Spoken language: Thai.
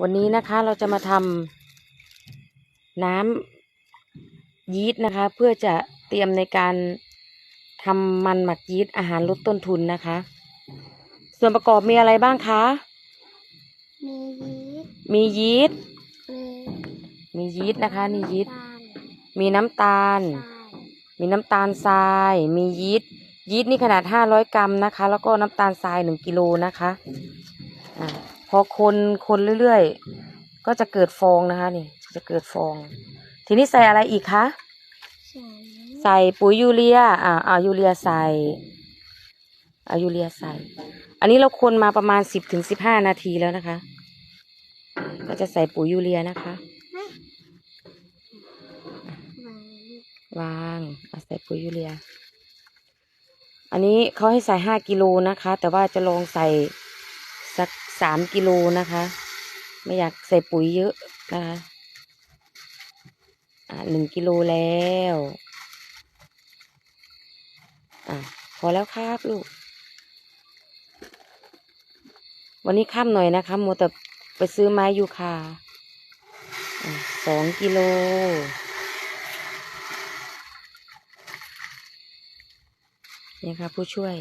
วันนี้นะคะเราจะมาทำน้ำยีสต์นะคะ เพื่อจะเตรียมในการทำมันหมักยีสต์อาหารลดต้นทุนนะคะ ส่วนประกอบมีอะไรบ้างคะ มียีสต์มียีสต์มียีสต์มีนะคะนี่ยีสต์ตาลมีน้ำตาลทรายมีน้ำตาลทราย มียีสต์ยีสต์นี่ขนาด500กรัมนะคะ แล้วก็น้ำตาลทราย1กิโลนะคะอะ พอคนคนเรื่อยๆ ก็จะเกิดฟองนะคะนี่ จะเกิดฟอง ทีนี้ใส่อะไรอีกคะ ใส่ใส่ปุ๋ยยูเรีย อ่าเอายูเรียใส่เอายูเรียใส่ อันนี้เราคนมาประมาณ10ถึง15นาทีแล้วนะคะ ก็จะใส่ปุ๋ยยูเรียนะคะวางวางเอาใส่ปุ๋ยยูเรีย อันนี้เขาให้ใส่ห้ากิโลนะคะ แต่ว่าจะลองใส่ สักสามกิโลนะคะ ไม่อยากใส่ปุ๋ยเยอะนะคะอ่าหนึ่งกิโลแล้วอะพอแล้วครับลูก วันนี้ค่ำหน่อยนะคะมัวแต่ไปซื้อไม้ยูคาอสองกิโลเนี่ยค่ะผู้ช่วย